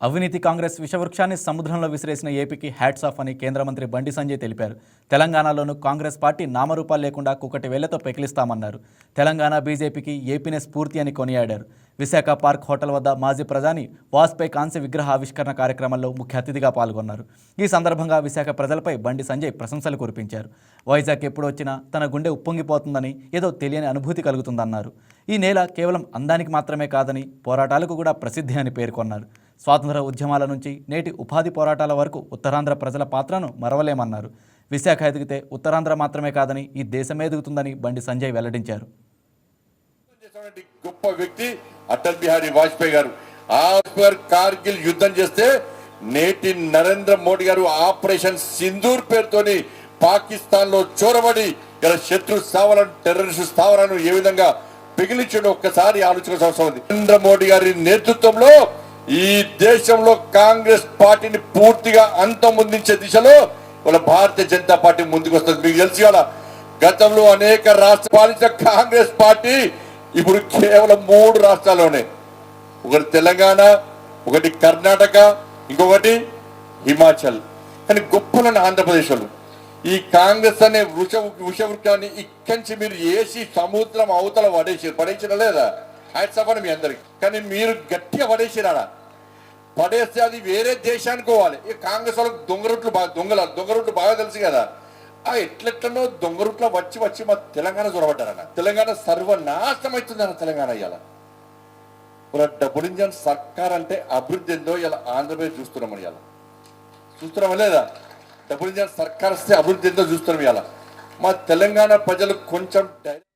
అవినీతి కాంగ్రెస్ విషవృక్షాన్ని సముద్రంలో విసిరేసిన ఏపీకి హ్యాట్స్ ఆఫ్ అని కేంద్ర మంత్రి బండి సంజయ్ తెలిపారు. తెలంగాణలోనూ కాంగ్రెస్ పార్టీ నామరూపాలు లేకుండా కుక్కటి వేళ్ళతో పెకిలిస్తామన్నారు. తెలంగాణ బీజేపీకి ఏపీనే స్ఫూర్తి అని కొనియాడారు. విశాఖ పార్క్ హోటల్ వద్ద మాజీ ప్రధాని వాజ్పేయి కాంస్య విగ్రహ ఆవిష్కరణ కార్యక్రమంలో ముఖ్య అతిథిగా పాల్గొన్నారు. ఈ సందర్భంగా విశాఖ ప్రజలపై బండి సంజయ్ ప్రశంసలు కురిపించారు. వైజాగ్ ఎప్పుడు వచ్చినా తన గుండె ఉప్పొంగిపోతుందని ఏదో తెలియని అనుభూతి కలుగుతుందన్నారు. ఈ నేల కేవలం అందానికి మాత్రమే కాదని పోరాటాలకు కూడా ప్రసిద్ధి అని పేర్కొన్నారు. స్వాతంత్ర ఉద్యమాల నుంచి నేటి ఉపాధి పోరాటాల వరకు ఉత్తరాంధ్ర ప్రజల పాత్రను మరవలేమన్నారు. విశాఖ ఎదిగితే ఉత్తరాంధ్ర మాత్రమే కాదని ఈ దేశమే ఎదుగుతుందని బండి సంజయ్ వెల్లడించారు. గొప్ప వ్యక్తి అటల్ బిహారీ వాజ్పేయి గారు. ఆ కార్గిల్ యుద్ధం చేస్తే నేటి నరేంద్ర మోడీ గారు ఆపరేషన్ సింధూర్ పేరుతోని పాకిస్తాన్లో చోరబడి ఇలా శత్రు స్థావరాలను టెర్రరిస్ట్ స్థావరాలను ఏ విధంగా పిగిలించడం ఒక్కసారి ఆలోచన అవసరం ఉంది. నరేంద్ర మోడీ గారి నేతృత్వంలో ఈ దేశంలో కాంగ్రెస్ పార్టీని పూర్తిగా అంతమొందించే దిశలో వాళ్ళ భారతీయ జనతా పార్టీ ముందుకు వస్తుంది మీకు తెలుసు కదా గతంలో అనేక రాష్ట్ర పాలించిన కాంగ్రెస్ పార్టీ ఇప్పుడు కేవలం మూడు రాష్ట్రాల్లోనే. ఒకటి తెలంగాణ ఒకటి కర్ణాటక ఇంకొకటి హిమాచల్. కానీ గొప్పలను ఆంధ్రప్రదేశ్ వాళ్ళు ఈ కాంగ్రెస్ అనే వృష వృషవృక్షాన్ని ఇక్కడి నుంచి మీరు ఏసి సముద్రం అవతల పడేసి పడేసినా లేదా? హ్యాట్స్ ఆఫ్ మీ అందరికి. కానీ మీరు గట్టిగా పడేసిరాడా పడేస్తే అది వేరే దేశానికి పోవాలి. ఈ కాంగ్రెస్ వాళ్ళకి దొంగరొట్లు బాగా దొంగల దొంగరొట్లు బాగా తెలుసు కదా. ఆ ఎట్లెట్లనో దొంగరొట్లో వచ్చి వచ్చి మా తెలంగాణ చొరబడ్డారన్న తెలంగాణ సర్వనాశనం అవుతుందన్న తెలంగాణ ఇవాళ. ఇలా డబ్బులు ఇంజన్ సర్కార్ అంటే అభివృద్ధి ఏందో ఇలా ఆంధ్రప్రదేశ్ చూస్తున్నాం ఇవాళ. చూస్తున్నామా లేదా? డబ్బులు ఇంజన్ సర్కార్ వస్తే అభివృద్ధి ఏందో చూస్తున్నాం ఇవాళ. మా తెలంగాణ ప్రజలు కొంచెం డై-